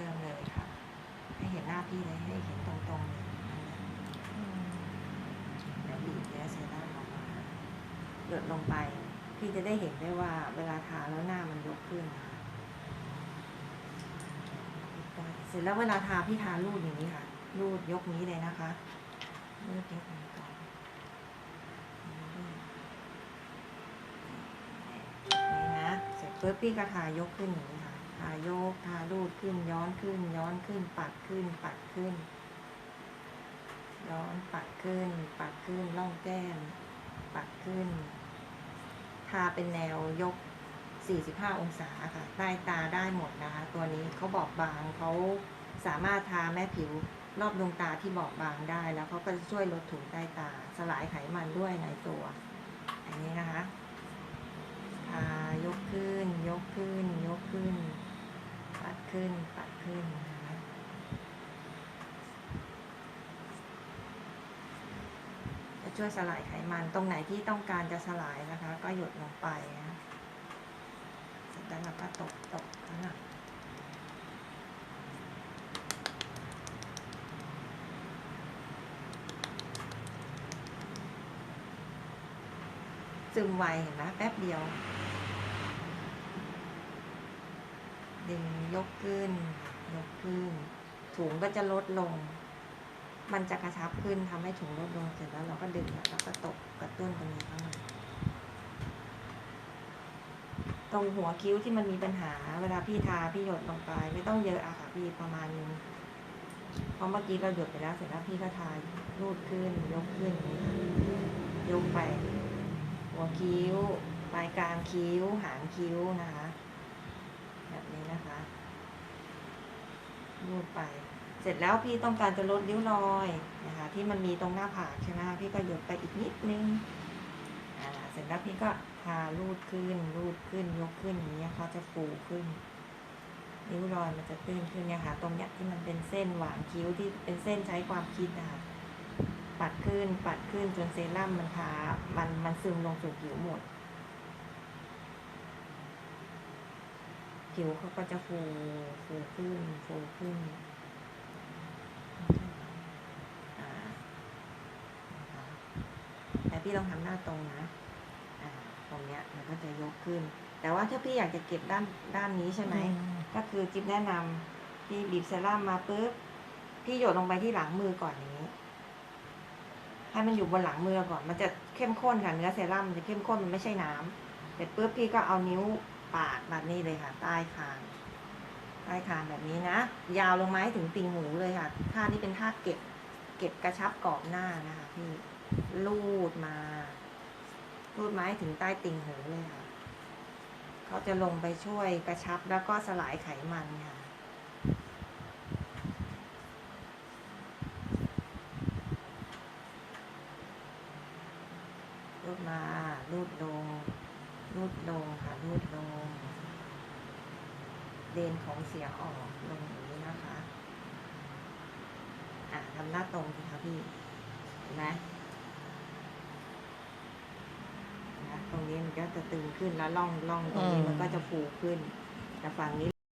ดิมเลยค่ะ ให้เห็นหน้าพี่เลยให้เห็นตรงๆเลยเดี๋ยวบีบเนื้อเซรั่มออกมาหยดลงไป พี่จะได้เห็นได้ว่าเวลาทาแล้วหน้ามันยกขึ้นนะคะเสร็จแล้วเวลาทาพี่ทารูดอย่างนี้ค่ะ รูดยกนี้เลยนะคะรูดยกนี้ก่อนนี่นะ เสร็จปุ๊บพี่ก็ทายกขึ้นอย่างนี้ค่ะ ทายกทารูดขึ้นย้อนขึ้น ย้อนขึ้น ปัดขึ้น ปัดขึ้น ย้อนปัดขึ้น ปัดขึ้นล่องแก้ม ปัดขึ้น ทาเป็นแนวยก 45 องศาค่ะใต้ตาได้หมดนะคะ ตัวนี้เขาบอกบางเขาสามารถทาแม่ผิวรอบดวงตาที่บอบบางได้ แล้วเขาก็จะช่วยลดถุงใต้ตา สลายไขมันด้วยในตัว อันนี้นะคะทายกขึ้น ยกขึ้น ยกขึ้น ขึ้น ปัดขึ้นนะคะจะช่วยสลายไขมันตรงไหนที่ต้องการจะสลายนะคะ ก็หยดลงไปนะเสร็จแล้วเราก็ตบตบข้างหลังซึมไวเห็นไหมแป๊บเดียว ดึงยกขึ้น ยกขึ้น ถุงก็จะลดลง มันจะกระชับขึ้นทำให้ถุงลดลงเสร็จแล้วเราก็ดึงแล้วก็ตกกระตุ้นตรงนี้เข้ามาตรงหัวคิ้วที่มันมีปัญหา เวลาพี่ทาพี่หยดลงไป ไม่ต้องเยอะอะค่ะพี่ประมาณนึงเพราะเมื่อกี้เราหยดไปแล้วเสร็จแล้วพี่ก็ทารูดขึ้น ยกขึ้นยกไป หัวคิ้วปลายกลางคิ้ว หางคิ้วนะคะ แบบนี้นะคะ รูดไป เสร็จแล้วพี่ต้องการจะลดริ้วรอยนะคะที่มันมีตรงหน้าผากใช่ไหมพี่ก็หยดไปอีกนิดนึงอ่าเสร็จแล้วพี่ก็ทารูดขึ้น รูดขึ้นยกขึ้นอย่างเงี้ยเขาจะฟูขึ้นริ้วรอยมันจะตื้นขึ้นเนี่ยค่ะ ตรงเนี้ยที่มันเป็นเส้นหวานคิ้วที่เป็นเส้นใช้ความคิดนะคะปัดขึ้นปัดขึ้นจนเซรั่มมันทามันมันซึมลงสู่ผิวหมด ผิวเขาก็จะฟูฟูขึ้นฟูขึ้นอ่านะคะแต่พี่ลองทำหน้าตรงนะอ่าตรงเนี้ยมันก็จะยกขึ้น แต่ว่าถ้าพี่อยากจะเก็บด้านด้านนี้ใช่ไหม ก็คือจิ๊บแนะนำพี่บีบเซรั่มมาปุ๊บ พี่หยดลงไปที่หลังมือก่อนอย่างนี้ ให้มันอยู่บนหลังมือก่อน มันจะเข้มข้นค่ะเนื้อเซรั่มมันจะเข้มข้นมันไม่ใช่น้ำเสร็จปุ๊บพี่ก็เอานิ้ว ปาดแบบนี้เลยค่ะ ใต้คาง ใต้คางแบบนี้นะ ยาวลงมาให้ถึงติ่งหูเลยค่ะ ท่านี้เป็นท่าเก็บ เก็บกระชับกรอบหน้านะคะพี่ลูดมา ลูดมาให้ถึงใต้ติ่งหูเลยค่ะ เขาจะลงไปช่วยกระชับแล้วก็สลายไขมันค่ะรูดมารูดลง รูดลงค่ะรูดลงเดนของเสียออกลงอย่างนี้นะคะอะทำหน้าตรงสิคะพี่เห็นไหมนะตรงนี้มันก็จะตึงขึ้นแล้วล่องล่องตรงนี้มันก็จะฟูขึ้นแต่ฝั่งนี้